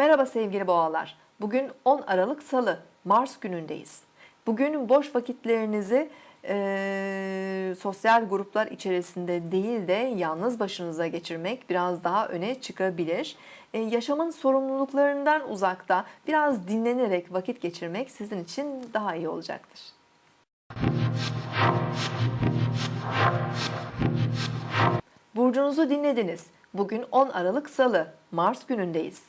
Merhaba sevgili boğalar. Bugün 10 Aralık Salı, Mars günündeyiz. Bugün boş vakitlerinizi eee, sosyal gruplar içerisinde değil de yalnız başınıza geçirmek biraz daha öne çıkabilir. E, yaşamın sorumluluklarından uzakta biraz dinlenerek vakit geçirmek sizin için daha iyi olacaktır. Burcunuzu dinlediniz. Bugün 10 Aralık Salı, Mars günündeyiz.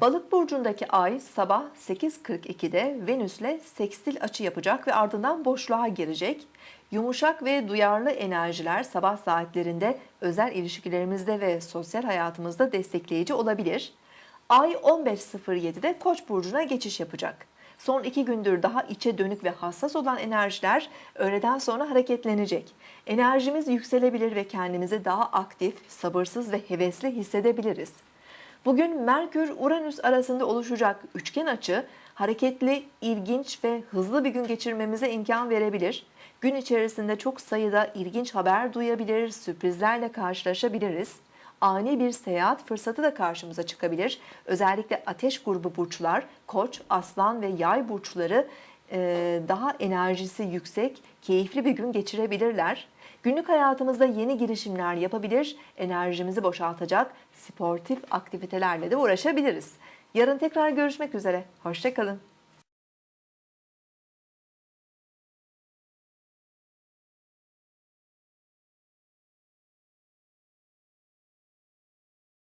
Balık burcundaki ay sabah 8.42'de Venüs'le sekstil açı yapacak ve ardından boşluğa girecek. Yumuşak ve duyarlı enerjiler sabah saatlerinde özel ilişkilerimizde ve sosyal hayatımızda destekleyici olabilir. Ay 15.07'de Koç burcuna geçiş yapacak. Son iki gündür daha içe dönük ve hassas olan enerjiler öğleden sonra hareketlenecek. Enerjimiz yükselebilir ve kendimizi daha aktif, sabırsız ve hevesli hissedebiliriz. Bugün Merkür-Uranüs arasında oluşacak üçgen açı hareketli, ilginç ve hızlı bir gün geçirmemize imkan verebilir. Gün içerisinde çok sayıda ilginç haber duyabilir, sürprizlerle karşılaşabiliriz. Ani bir seyahat fırsatı da karşımıza çıkabilir. Özellikle ateş grubu burçlar, koç, aslan ve yay burçları daha enerjisi yüksek, keyifli bir gün geçirebilirler. Günlük hayatımızda yeni girişimler yapabilir, enerjimizi boşaltacak sportif aktivitelerle de uğraşabiliriz. Yarın tekrar görüşmek üzere. Hoşçakalın.